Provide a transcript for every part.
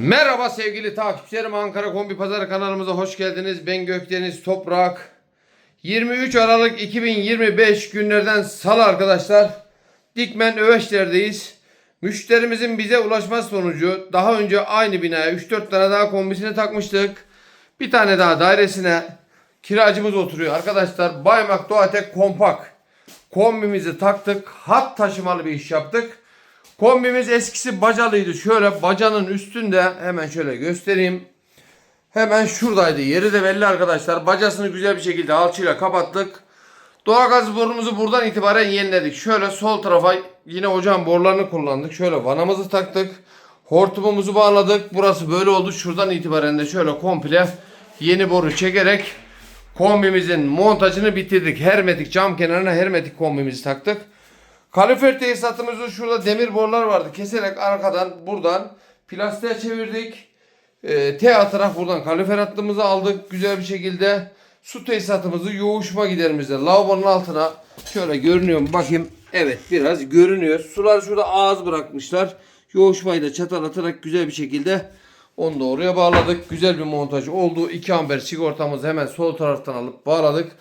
Merhaba sevgili takipçilerim Ankara Kombi Pazarı kanalımıza hoş geldiniz. Ben Gökdeniz Toprak. 23 Aralık 2025 günlerden salı arkadaşlar. Dikmen Öveçler'deyiz. Müşterimizin bize ulaşması sonucu daha önce aynı binaya 3-4 tane daha kombisini takmıştık. Bir tane daha dairesine kiracımız oturuyor. Arkadaşlar Baymak Doğatek Kompak kombimizi taktık. Hat taşımalı bir iş yaptık. Kombimiz eskisi bacalıydı. Şöyle bacanın üstünde hemen şöyle göstereyim. Hemen şuradaydı. Yeri de belli arkadaşlar. Bacasını güzel bir şekilde alçıyla kapattık. Doğalgaz borumuzu buradan itibaren yeniledik. Şöyle sol tarafa yine ocağın borularını kullandık. Şöyle vanamızı taktık. Hortumumuzu bağladık. Burası böyle oldu. Şuradan itibaren de şöyle komple yeni boru çekerek kombimizin montajını bitirdik. Hermetik cam kenarına hermetik kombimizi taktık. Kalifer tesisatımızda şurada demir borular vardı. Keserek arkadan buradan plastiğe çevirdik. Ee, T taraf buradan kalifer hattımızı aldık güzel bir şekilde. Su tesisatımızı yoğuşma giderimizde lavabonun altına şöyle görünüyor mu bakayım. Evet biraz görünüyor. Sular şurada ağız bırakmışlar. Yoğuşmayı da çatal atarak güzel bir şekilde onu da oraya bağladık. Güzel bir montaj oldu. 2 amper sigortamızı hemen sol taraftan alıp bağladık.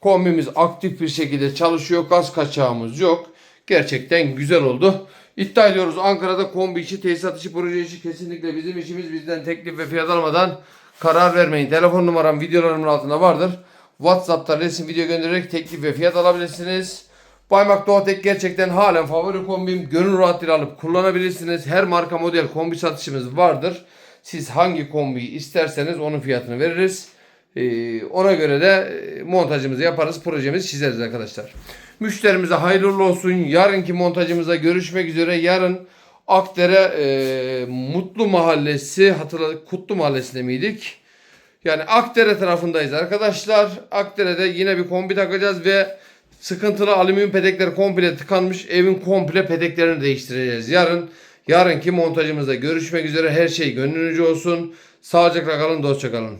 Kombimiz aktif bir şekilde çalışıyor. Gaz kaçağımız yok. Gerçekten güzel oldu. İddia ediyoruz Ankara'da kombi işi, tesisat işi, proje işi kesinlikle bizim işimiz. Bizden teklif ve fiyat almadan karar vermeyin. Telefon numaram videolarımın altında vardır. WhatsApp'ta resim video göndererek teklif ve fiyat alabilirsiniz. Baymak Doğatek gerçekten halen favori kombim. Gönül rahatlığıyla alıp kullanabilirsiniz. Her marka model kombi satışımız vardır. Siz hangi kombiyi isterseniz onun fiyatını veririz. Ee, ona göre de e, montajımızı yaparız, projemizi çizeriz arkadaşlar. Müşterimize hayırlı olsun. Yarınki montajımıza görüşmek üzere. Yarın Akdere e, Mutlu Mahallesi, hatırladık Kutlu Mahallesi'nde miydik? Yani Akdere tarafındayız arkadaşlar. Akdere'de yine bir kombi takacağız ve sıkıntılı alüminyum petekler komple tıkanmış. Evin komple peteklerini değiştireceğiz. Yarın yarınki montajımızda görüşmek üzere. Her şey gönlünüzce olsun. Sağlıcakla kalın, dostça kalın.